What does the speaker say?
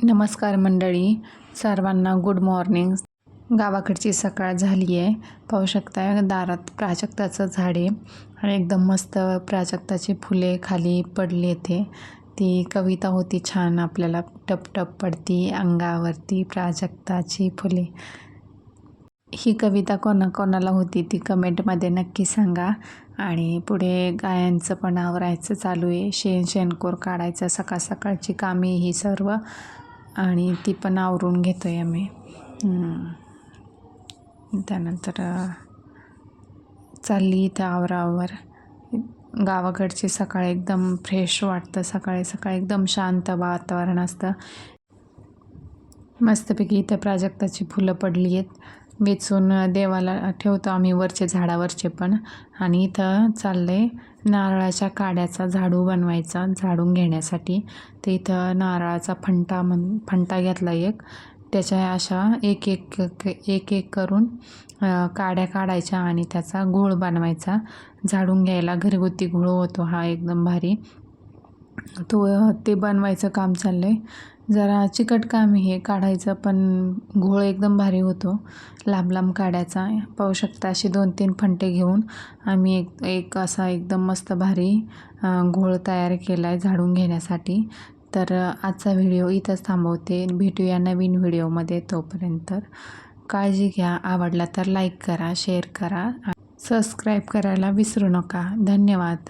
नमस्कार मंडळी सर्वांना गुड मॉर्निंग गावाकडची सकाळ झाली आहे. पाहू शकता दारात प्राजक्ताचं झाड आहे आणि एकदम मस्त प्राजक्ताची फुले खाली पडली येते ती कविता होती छान आपल्याला टप टप पडती अंगावरती प्राजक्ताची फुले. ही कविता कोणा कोणाला होती ती कमेंटमध्ये नक्की सांगा. आणि पुढे गायांचं पण आवरायचं चालू आहे. शेण शेणकोर काढायचं सकाळ सकाळची कामे ही सर्व आणि ती पण आवरून घेतो आहे आम्ही त्यानंतर चालली इथं आवरावर. गावाकडची सकाळ एकदम फ्रेश वाटतं. सकाळी सकाळी एकदम शांत वातावरण असतं. मस्तपैकी इथं प्राजक्ताची फुलं पडली आहेत वेचून देवाला ठेवतो आम्ही वरचे झाडावरचे पण. आणि इथं चाललं आहे नारळाच्या काड्याचा झाडू बनवायचा झाडून घेण्यासाठी. तर इथं नारळाचा फंटा म्हण फंटा घेतला एक. त्याच्या अशा एक एक एक एक करून काड्या काढायच्या आणि त्याचा घोळ बनवायचा. झाडून घ्यायला घरगुती घोळ होतो हा एकदम भारी. तो ते बनवायचं काम चाललं आहे जरा चिकट काम हे काढायचं पण घोळ एकदम भारी होतो. लांब लांब काढायचा. पाहू शकता असे दोन तीन फंटे घेऊन आम्ही एक एक असा एकदम मस्त भारी घोळ तयार केला आहे झाडून घेण्यासाठी. तर आजचा व्हिडिओ इथंच थांबवते. भेटूया नवीन व्हिडिओमध्ये तोपर्यंत. काळजी घ्या. आवडला तर लाईक करा शेअर करा. सबस्क्राईब करायला विसरू नका. धन्यवाद.